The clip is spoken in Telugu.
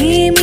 ఏమి